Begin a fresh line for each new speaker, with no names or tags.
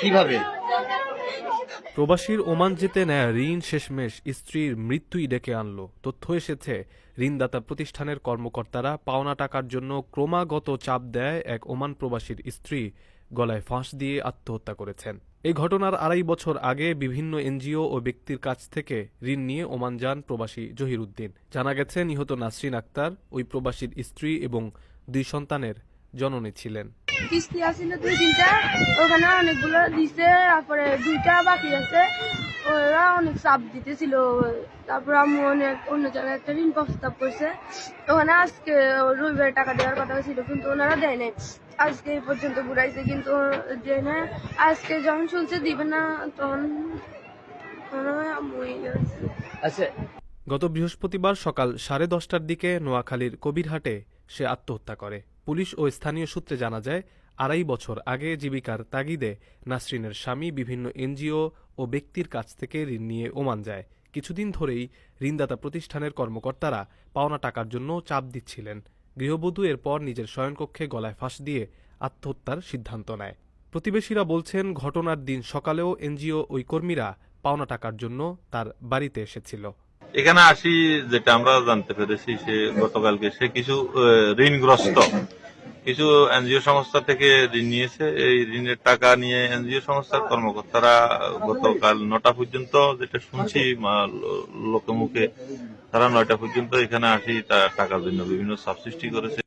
কীভাবে?
প্রবাসীর ওমান যেতে নেয় ঋণ শেষমেশ স্ত্রীর মৃত্যুই ডেকে আনল। তথ্য এসেছে ঋণদাতা প্রতিষ্ঠানের কর্মকর্তারা পাওনা টাকার জন্য ক্রমাগত চাপ দেয় এক ওমান প্রবাসীর স্ত্রী গলায় ফাঁস দিয়ে আত্মহত্যা করেছেন। এই ঘটনার আড়াই বছর আগে বিভিন্ন এনজিও ও ব্যক্তির কাছ থেকে ঋণ নিয়ে ওমান যান প্রবাসী জহির উদ্দিন জানা গেছে নিহত নাসরিন আক্তার ওই প্রবাসীর স্ত্রী এবং দুই সন্তানের জননী ছিলেন।
কিস্তি আছিল দুই তিনটা ওখানে অনেকগুলো দিছে তারপরে দুইটা বাকি আছে। ওরা অনেক চাপ দিতেছিল। তারপর আমি অনেক অন্য জায়গায় একটা ঋণ প্রস্তাব করছে। ওখানে আজকে রবিবার টাকা দেওয়ার কথা ছিল কিন্তু ওনারা দেয় নাই। আজকে এই পর্যন্ত ঘুরাইছে কিন্তু দেয় না আজকে যখন শুনছে দিবে না তখন।
আচ্ছা।
গত বৃহস্পতিবার সকাল সাড়ে দশটার দিকে নোয়াখালীর কবিরহাটে সে আত্মহত্যা করে। পুলিশ ও স্থানীয় সূত্রে জানা যায়, আড়াই বছর আগে জীবিকার তাগিদে নাসরিনের স্বামী বিভিন্ন এনজিও ও ব্যক্তির কাছ থেকে ঋণ নিয়ে ওমান যায়। কিছুদিন ধরেই ঋণদাতা প্রতিষ্ঠানের কর্মকর্তারা পাওনা টাকার জন্য চাপ দিচ্ছিলেন। গৃহবধূ এরপর নিজের শয়নকক্ষে গলায় ফাঁস দিয়ে আত্মহত্যার সিদ্ধান্ত নেয়। প্রতিবেশীরা বলছেন, ঘটনার দিন সকালেও এনজিও ওই কর্মীরা পাওনা টাকার জন্য তার বাড়িতে এসেছিল।
এখানে আসি, যেটা আমরা জানতে পেরেছি, সে গতকালকে সে কিছু ঋণগ্রস্ত। কিছু এনজিও সংস্থা থেকে ঋণ নিয়েছে। এই ঋণের টাকা নিয়ে এনজিও সংস্থার কর্মকর্তারা গতকাল নটা পর্যন্ত যেটা শুনছি লোকমুখে তারা নয়টা পর্যন্ত এখানে আসি টাকার জন্য বিভিন্ন সাবসিস্টি করেছে।